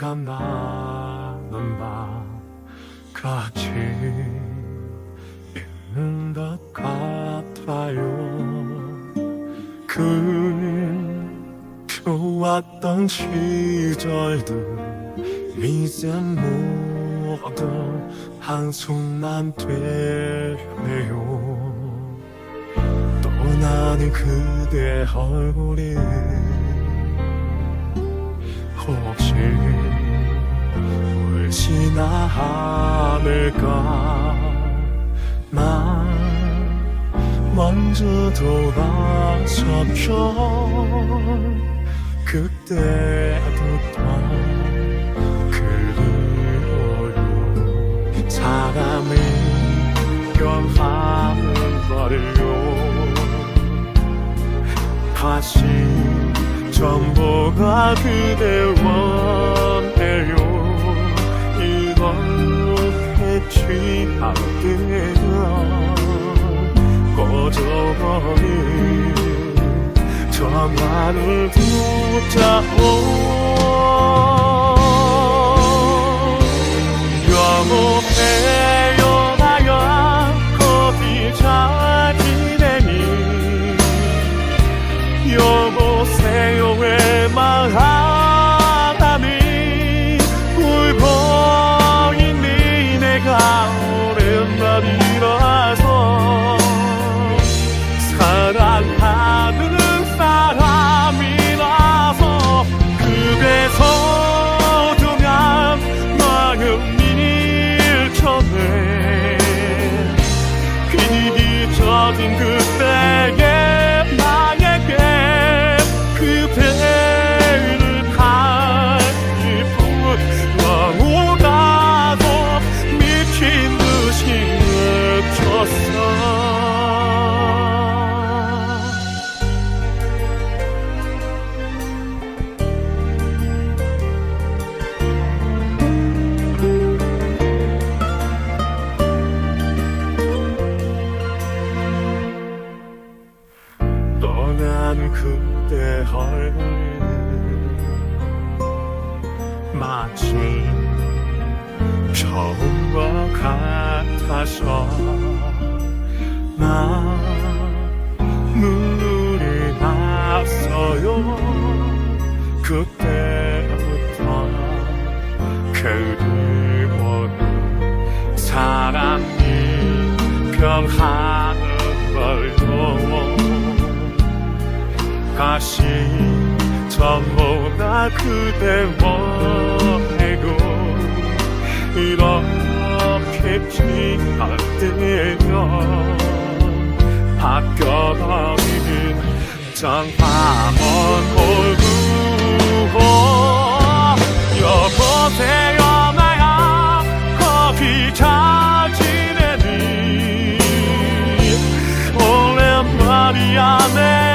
생각나는 밤같이 있는 것 같아요. 그 좋았던 시절들 이젠 모두 한숨만 되네요. 떠나는 그대 얼굴이 혹시 울 지나 않을까? 난 먼저 돌아섰죠 그때도 더 그리워요. 사람이 변하는 거리요 다시 전부가 그대 원 때면 꺼져버린 전화를 붙잡고 괜히 젖은 그때의 마치 처음과 같아서 나 눈물이 났어요. 그때부터 그리워는 사람이 변하는 걸요 다시 전보다 그대와이고 이렇게 비가 뜨면 바뀌어버리는 전밤은 골구호 여보세요 나야. 거기 잘 지내니? 오랜만이야 내